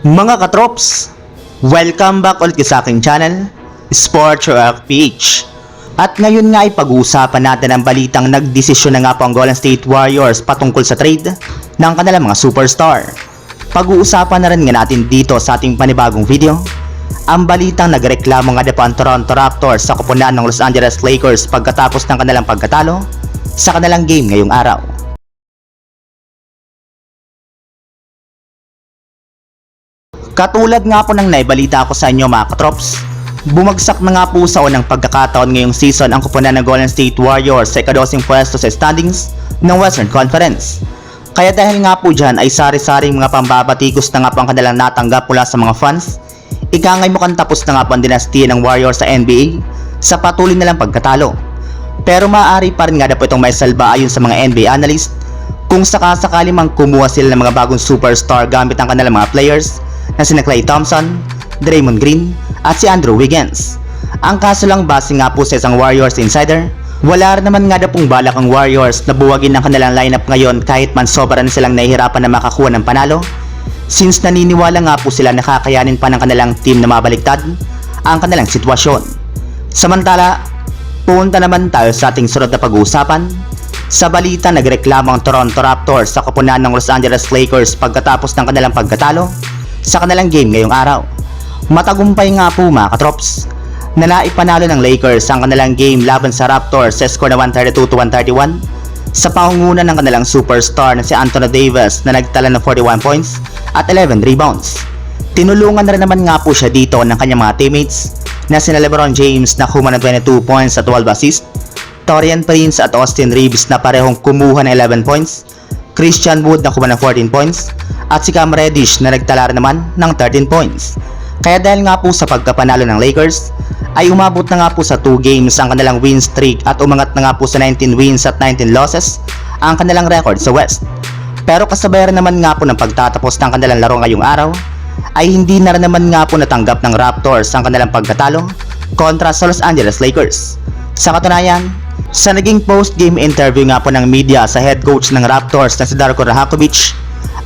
Mga katrops, welcome back ulit sa aking channel, Sports Rock PH. At ngayon nga ay pag-uusapan natin ang balitang nagdesisyon na nga po ang Golden State Warriors patungkol sa trade ng kanilang mga superstar. Pag-uusapan na rin nga natin dito sa ating panibagong video, ang balitang nagreklamo nga po ang Toronto Raptors sa kupunan ng Los Angeles Lakers pagkatapos ng kanilang pagkatalo sa kanilang game ngayong araw. Katulad nga po ng naibalita ko sa inyo mga katrops, bumagsak na nga po sa unang pagkakataon ngayong season ang kupunan ng Golden State Warriors sa ikadosing pwesto sa standings ng Western Conference. Kaya dahil nga po dyan ay sari-saring mga pambabatikos na nga po ang kanilang natanggap mula sa mga fans, ikangay mukhang tapos na nga po ang dinastiya ng Warriors sa NBA sa patuloy na lang pagkatalo. Pero maaari pa rin nga na po itong may salba ayon sa mga NBA analyst kung sakasakali mang kumuha sila ng mga bagong superstar gamit ang kanilang mga players na sina Klay Thompson, Draymond Green at si Andrew Wiggins. Ang kaso lang base nga po sa isang Warriors insider, wala rin naman nga na pong balak ang Warriors na buwagin ang kanilang lineup ngayon kahit man sobra na silang nahihirapan na makakuha ng panalo since naniniwala nga po sila na kakayanin pa ng kanilang team na mabaliktad ang kanilang sitwasyon. Samantala, punta naman tayo sa ating sunod na pag-uusapan sa balita nagreklamo ang Toronto Raptors sa kupunan ng Los Angeles Lakers pagkatapos ng kanilang pagkatalo sa kanilang game ngayong araw. Matagumpay nga po mga katrops na naipanalo ng Lakers ang kanilang game laban sa Raptors sa score na 132 to 131 sa pangunguna ng kanilang superstar na si Anthony Davis na nagtala ng 41 points at 11 rebounds. Tinulungan na rin naman nga po siya dito ng kanyang mga teammates na sina LeBron James na kuma ng 22 points at 12 assists, Torian Prince at Austin Reeves na parehong kumuha ng 11 points, Christian Wood na kuma ng 14 points, at si Cam Reddish na nagtala naman ng 13 points. Kaya dahil nga po sa pagkapanalo ng Lakers, ay umabot na nga po sa 2 games ang kanilang win streak at umangat na nga po sa 19 wins at 19 losses ang kanilang record sa West. Pero kasabay naman nga po ng pagtatapos ng kanilang laro ngayong araw, ay hindi na rin naman nga po natanggap ng Raptors ang kanilang pagkatalo kontra sa Los Angeles Lakers. Sa katunayan, sa naging post-game interview nga po ng media sa head coach ng Raptors na si Darko Rahakovic,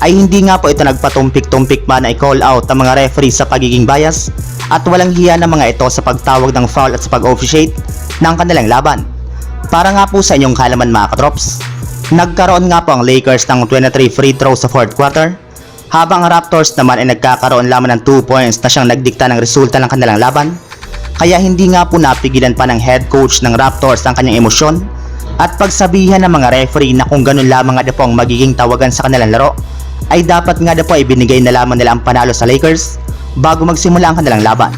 ay hindi nga po ito nagpatumpik-tumpik pa na i-call out ang mga referee sa pagiging bias at walang hiya ng mga ito sa pagtawag ng foul at sa pag-officiate ng kanilang laban. Para nga po sa inyong kalaman mga katrops, nagkaroon nga po ang Lakers ng 23 free throws sa 4th quarter, habang ang Raptors naman ay nagkakaroon lamang ng 2 points na siyang nagdikta ng resulta ng kanilang laban, kaya hindi nga po napigilan pa ng head coach ng Raptors ang kanyang emosyon at pagsabihan ng mga referee na kung ganun lamang nga po ang magiging tawagan sa kanilang laro, ay dapat nga po ay binigay na lamang nila ang panalo sa Lakers bago magsimula ang kanilang laban.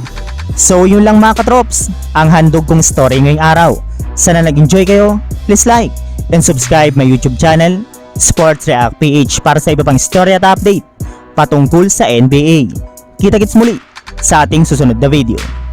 So yun lang mga katrops, ang handog kong story ngayong araw. Sana nag-enjoy kayo, please like and subscribe my YouTube channel, Sports React PH para sa iba pang story at update patungkol sa NBA. Kita-kits muli sa ating susunod na video.